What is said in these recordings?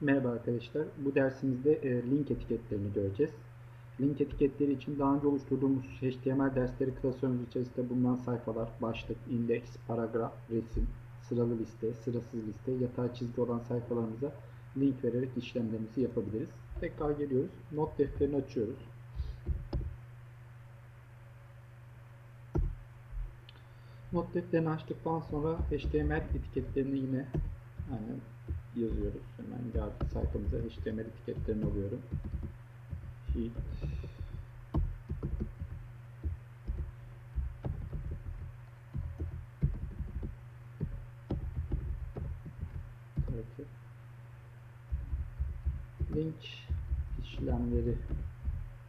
Merhaba arkadaşlar. Bu dersimizde e, link etiketlerini göreceğiz. Link etiketleri için daha önce oluşturduğumuz HTML dersleri klasörümüz içerisinde bulunan sayfalar, başlık, indeks, paragraf, resim, sıralı liste, sırasız liste, yatay çizgi olan sayfalarımıza link vererek işlemlerimizi yapabiliriz. Tekrar geliyoruz. Not defterini açıyoruz. Not defterini açtıktan sonra HTML etiketlerini yine aynen yazıyoruz. Hemen geldik sayfamıza HTML etiketlerini alıyorum. Peki. Link işlemleri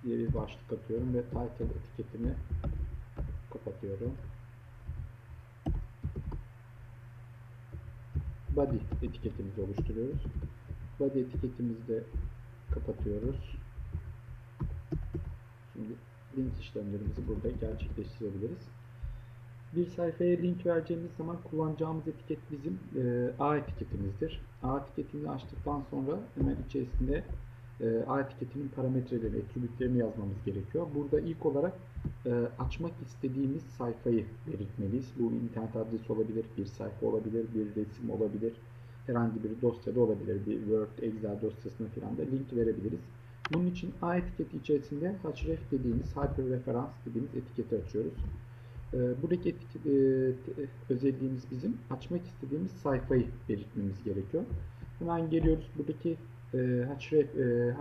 diye bir başlık atıyorum ve title etiketini kapatıyorum. Body etiketimizi oluşturuyoruz. Body etiketimizi de kapatıyoruz. Şimdi link işlemlerimizi burada gerçekleştirebiliriz. Bir sayfaya link vereceğimiz zaman kullanacağımız etiket bizim e, A etiketimizdir. A etiketini açtıktan sonra hemen içerisinde e, A etiketinin parametreleri, attribütlerini yazmamız gerekiyor. Burada ilk olarak açmak istediğimiz sayfayı belirtmeliyiz. Bu internet adresi olabilir, bir sayfa olabilir, bir resim olabilir, herhangi bir dosyada olabilir. Bir Word, Excel dosyasına falan da link verebiliriz. Bunun için A etiketi içerisinde href dediğimiz, hyperreferans dediğimiz etiketi açıyoruz. E, buradaki etiket, e, özelliğimiz bizim açmak istediğimiz sayfayı belirtmemiz gerekiyor. Hemen geliyoruz buradaki e, href e,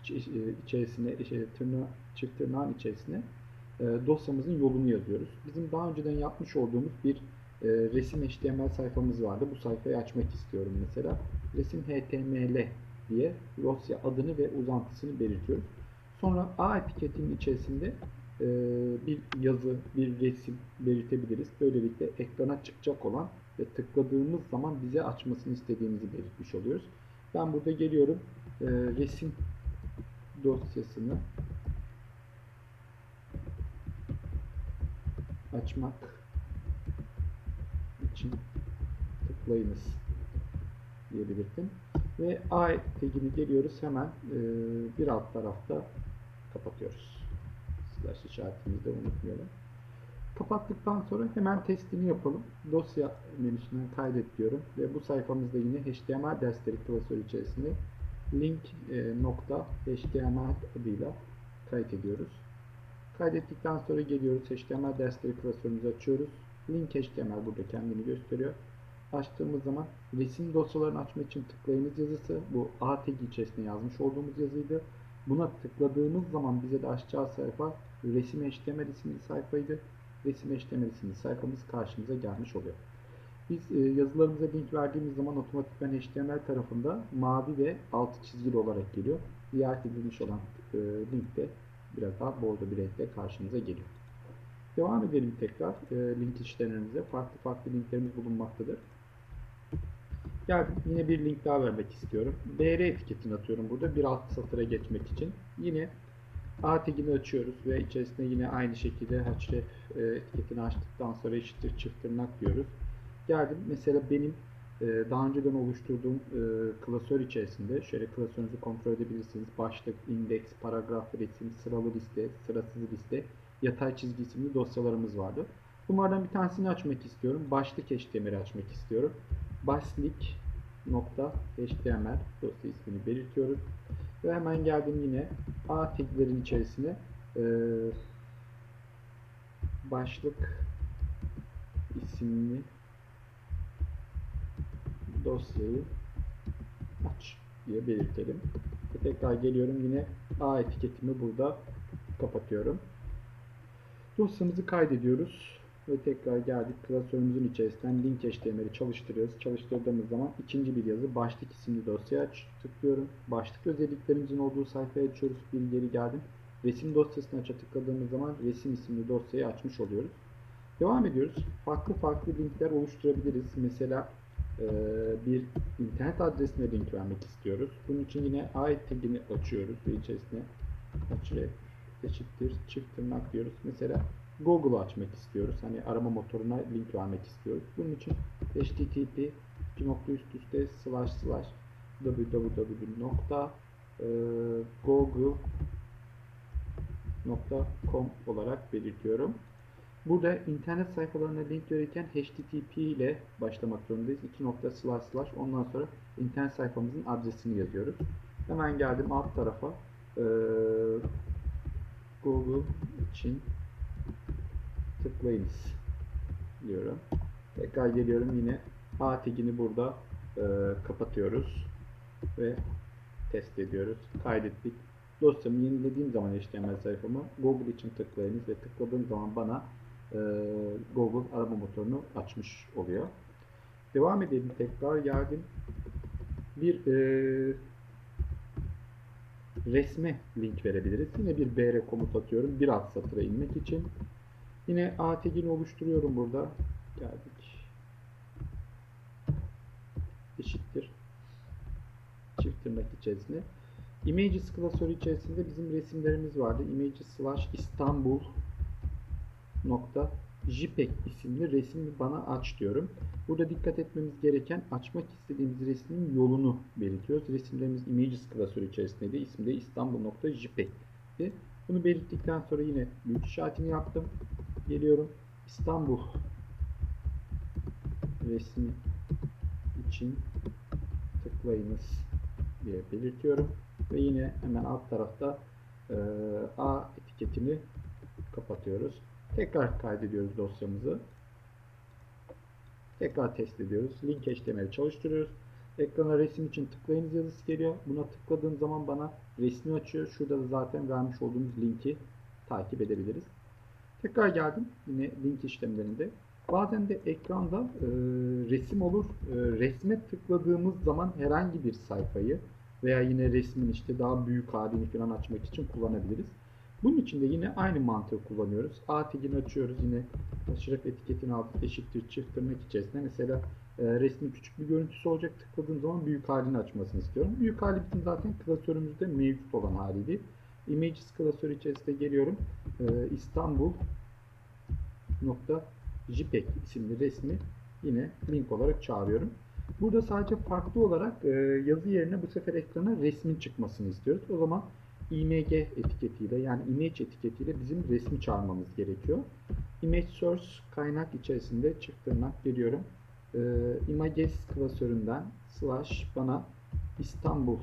iç, iç, içerisine, şey, tırnağı, çift içerisine e, dosyamızın yolunu yazıyoruz. Bizim daha önceden yapmış olduğumuz bir e, resim HTML sayfamız vardı. Bu sayfayı açmak istiyorum mesela. Resim HTML diye dosya adını ve uzantısını belirtiyoruz. Sonra A etiketinin içerisinde e, bir yazı, bir resim belirtebiliriz. Böylelikle ekrana çıkacak olan ve tıkladığımız zaman bize açmasını istediğimizi belirtmiş oluyoruz. Ben burada geliyorum. E, resim dosyasını açmak için tıklayınız diye belirttim. Ve A tagini geliyoruz hemen e, bir alt tarafta kapatıyoruz. Slash işaretimizi de unutmayalım. Kapattıktan sonra hemen testini yapalım. Dosya menüsünden kaydet diyorum ve bu sayfamızda yine HTML dersleri klasörü içerisinde link e, adıyla kayıt ediyoruz. Kaydettikten sonra geliyoruz HTML dersleri klasörümüzü açıyoruz. Link HTML burada kendini gösteriyor. Açtığımız zaman resim dosyalarını açmak için tıklayınız yazısı. Bu A tag içerisinde yazmış olduğumuz yazıydı. Buna tıkladığımız zaman bize de açacağı sayfa resim HTML isimli sayfaydı. Resim HTML isimli sayfamız karşımıza gelmiş oluyor. Biz e, yazılarımıza link verdiğimiz zaman otomatikman HTML tarafında mavi ve altı çizgili olarak geliyor. Ziyaret edilmiş olan e, link de biraz daha bordo bir renkle karşımıza geliyor. Devam edelim tekrar e, link işlemlerimize. Farklı farklı linklerimiz bulunmaktadır. Geldim yine bir link daha vermek istiyorum. BR etiketini atıyorum burada bir alt satıra geçmek için. Yine A tagini açıyoruz ve içerisinde yine aynı şekilde href e, etiketini açtıktan sonra eşittir çift tırnak diyoruz. Geldim mesela benim daha önceden oluşturduğum e, klasör içerisinde şöyle klasörünüzü kontrol edebilirsiniz. Başlık, indeks, paragraf, resim, sıralı liste, sırasız liste, yatay çizgi isimli dosyalarımız vardı. Bunlardan bir tanesini açmak istiyorum. Başlık HTML açmak istiyorum. Başlık nokta HTML dosya ismini belirtiyoruz. Ve hemen geldim yine A taglerin içerisine e, başlık isimli dosyayı aç diye belirtelim. Ve tekrar geliyorum yine A etiketimi burada kapatıyorum. Dosyamızı kaydediyoruz ve tekrar geldik klasörümüzün içerisinden link HTML'i çalıştırıyoruz. Çalıştırdığımız zaman ikinci bir yazı başlık isimli dosya aç tıklıyorum. Başlık özelliklerimizin olduğu sayfaya açıyoruz. Bir geldim. Resim dosyasını aça tıkladığımız zaman resim isimli dosyayı açmış oluyoruz. Devam ediyoruz. Farklı farklı linkler oluşturabiliriz. Mesela bir internet adresine link vermek istiyoruz. Bunun için yine ait tagini açıyoruz ve içerisine href eşittir çift tırnak diyoruz. Mesela Google açmak istiyoruz. Hani arama motoruna link vermek istiyoruz. Bunun için http nokta üst üste slash slash www.google.com olarak belirtiyorum. Burada internet sayfalarına link verirken HTTP ile başlamak zorundayız. 2 nokta slash slash ondan sonra internet sayfamızın adresini yazıyoruz. Hemen geldim alt tarafa ee, Google için tıklayınız diyorum. Tekrar geliyorum yine A tagini burada e, kapatıyoruz ve test ediyoruz. Kaydettik. Dosyamı yenilediğim zaman HTML sayfamı Google için tıklayınız ve tıkladığım zaman bana e, Google arama motorunu açmış oluyor. Devam edelim. Tekrar geldim. Bir e, resme link verebiliriz. Yine bir br komut atıyorum. Bir alt satıra inmek için. Yine a tagini oluşturuyorum burada. Geldik. Eşittir. Çift tırnak içerisinde. Images klasörü içerisinde bizim resimlerimiz vardı. Images slash İstanbul JPEG isimli resmi bana aç diyorum. Burada dikkat etmemiz gereken açmak istediğimiz resmin yolunu belirtiyoruz. Resimlerimiz Images klasörü içerisinde de İstanbul.jpeg'di. Bunu belirttikten sonra yine büyük işaretini yaptım. Geliyorum. İstanbul resmi için tıklayınız diye belirtiyorum. Ve yine hemen alt tarafta e, A etiketini kapatıyoruz. Tekrar kaydediyoruz dosyamızı. Tekrar test ediyoruz. Link HTML çalıştırıyoruz. Ekrana resim için tıklayınız yazısı geliyor. Buna tıkladığım zaman bana resmi açıyor. Şurada da zaten vermiş olduğumuz linki takip edebiliriz. Tekrar geldim. Yine link işlemlerinde. Bazen de ekranda e, resim olur. E, resme tıkladığımız zaman herhangi bir sayfayı veya yine resmin işte daha büyük halini falan açmak için kullanabiliriz. Bunun için de yine aynı mantığı kullanıyoruz. A tagini açıyoruz. Yine aşırı etiketini aldık. Eşittir çift tırnak içerisinde. Mesela e, resmin küçük bir görüntüsü olacak. Tıkladığım zaman büyük halini açmasını istiyorum. Büyük hali bizim zaten klasörümüzde mevcut olan haliydi. Images klasörü içerisinde geliyorum. E, İstanbul nokta JPEG isimli resmi yine link olarak çağırıyorum. Burada sadece farklı olarak e, yazı yerine bu sefer ekrana resmin çıkmasını istiyoruz. O zaman img etiketiyle yani image etiketiyle bizim resmi çağırmamız gerekiyor. Image source kaynak içerisinde çift tırnak geliyorum. E, images klasöründen slash bana İstanbul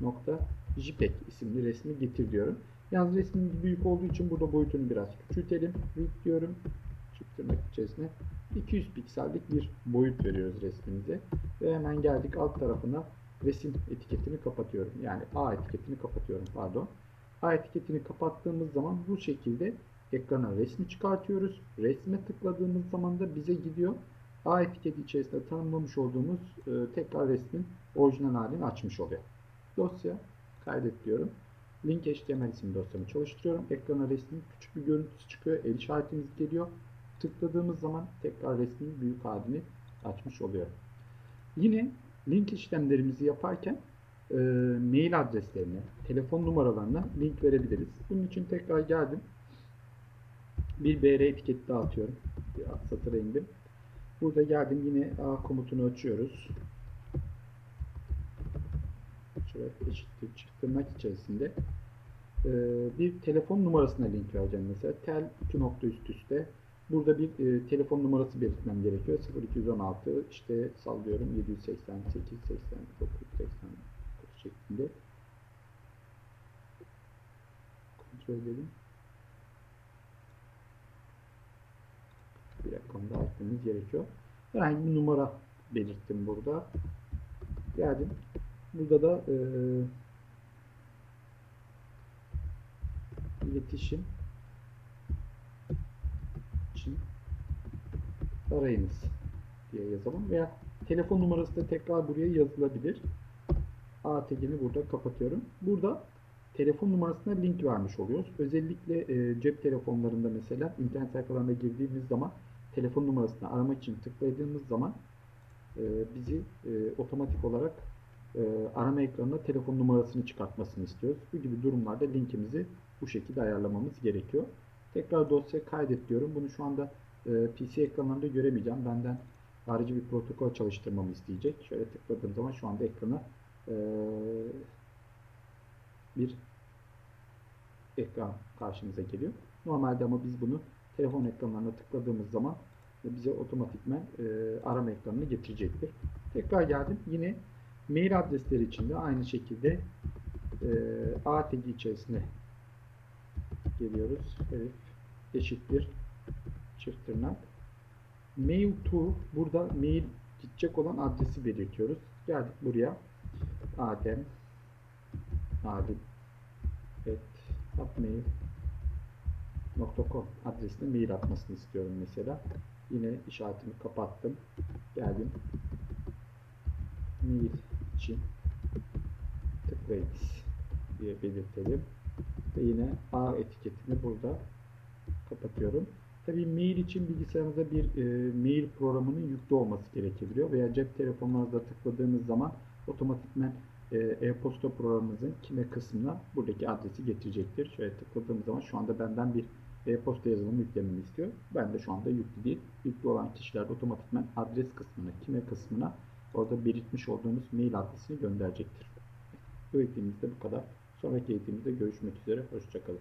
nokta JPEG isimli resmi getir diyorum. Yalnız resmin büyük olduğu için burada boyutunu biraz küçültelim. Büyük diyorum. Çift tırnak içerisine 200 piksellik bir boyut veriyoruz resmimize. Ve hemen geldik alt tarafına resim etiketini kapatıyorum. Yani A etiketini kapatıyorum pardon. A etiketini kapattığımız zaman bu şekilde ekrana resmi çıkartıyoruz. Resme tıkladığımız zaman da bize gidiyor. A etiketi içerisinde tanımlamış olduğumuz e, tekrar resmin orijinal halini açmış oluyor. Dosya kaydet diyorum. Link HTML isimli dosyamı çalıştırıyorum. Ekrana resmin küçük bir görüntüsü çıkıyor. El işaretimiz geliyor. Tıkladığımız zaman tekrar resmin büyük halini açmış oluyor. Yine link işlemlerimizi yaparken e, mail adreslerine, telefon numaralarına link verebiliriz. Bunun için tekrar geldim. Bir BR etiketi dağıtıyorum. Bir alt satıra indim. Burada geldim yine A komutunu açıyoruz. Şöyle eşittir çift tırnak içerisinde e, bir telefon numarasına link vereceğim mesela. Tel 2 nokta üst üste Burada bir e, telefon numarası belirtmem gerekiyor. 0216 işte sallıyorum 788 89 89 şeklinde. Kontrol edelim. Bir rakam daha eklememiz gerekiyor. Herhangi bir numara belirttim burada. Geldim. Burada da e, iletişim için arayınız diye yazalım veya telefon numarası da tekrar buraya yazılabilir. A tagini burada kapatıyorum. Burada telefon numarasına link vermiş oluyoruz. Özellikle e, cep telefonlarında mesela internet sayfalarına girdiğimiz zaman telefon numarasını aramak için tıkladığımız zaman e, bizi e, otomatik olarak e, arama ekranına telefon numarasını çıkartmasını istiyoruz. Bu gibi durumlarda linkimizi bu şekilde ayarlamamız gerekiyor. Tekrar dosya kaydet diyorum. Bunu şu anda PC ekranlarında göremeyeceğim. Benden harici bir protokol çalıştırmamı isteyecek. Şöyle tıkladığım zaman şu anda ekrana eee, bir ekran karşımıza geliyor. Normalde ama biz bunu telefon ekranlarına tıkladığımız zaman bize otomatikmen eee, arama ekranını getirecektir. Tekrar geldim. Yine mail adresleri için de aynı şekilde eee A tagi içerisine geliyoruz. Herif eşittir çift tırnak. Mail to burada mail gidecek olan adresi belirtiyoruz. Geldik buraya. Adem Adem et hotmail.com adresine mail atmasını istiyorum mesela. Yine işaretimi kapattım. Geldim. Mail için tıklayınız diye belirtelim. Ve yine A etiketini burada kapatıyorum. Tabii mail için bilgisayarınızda bir e, mail programının yüklü olması gerekebiliyor veya cep telefonunuzda tıkladığınız zaman otomatikmen e, e-posta programımızın kime kısmına buradaki adresi getirecektir. Şöyle tıkladığım zaman şu anda benden bir e-posta yazılımı yüklememi istiyor. Ben de şu anda yüklü değil. Yüklü olan kişiler de otomatikmen adres kısmına, kime kısmına orada belirtmiş olduğunuz mail adresini gönderecektir. Bu eğitimimizde bu kadar. Sonraki eğitimimizde görüşmek üzere. Hoşçakalın.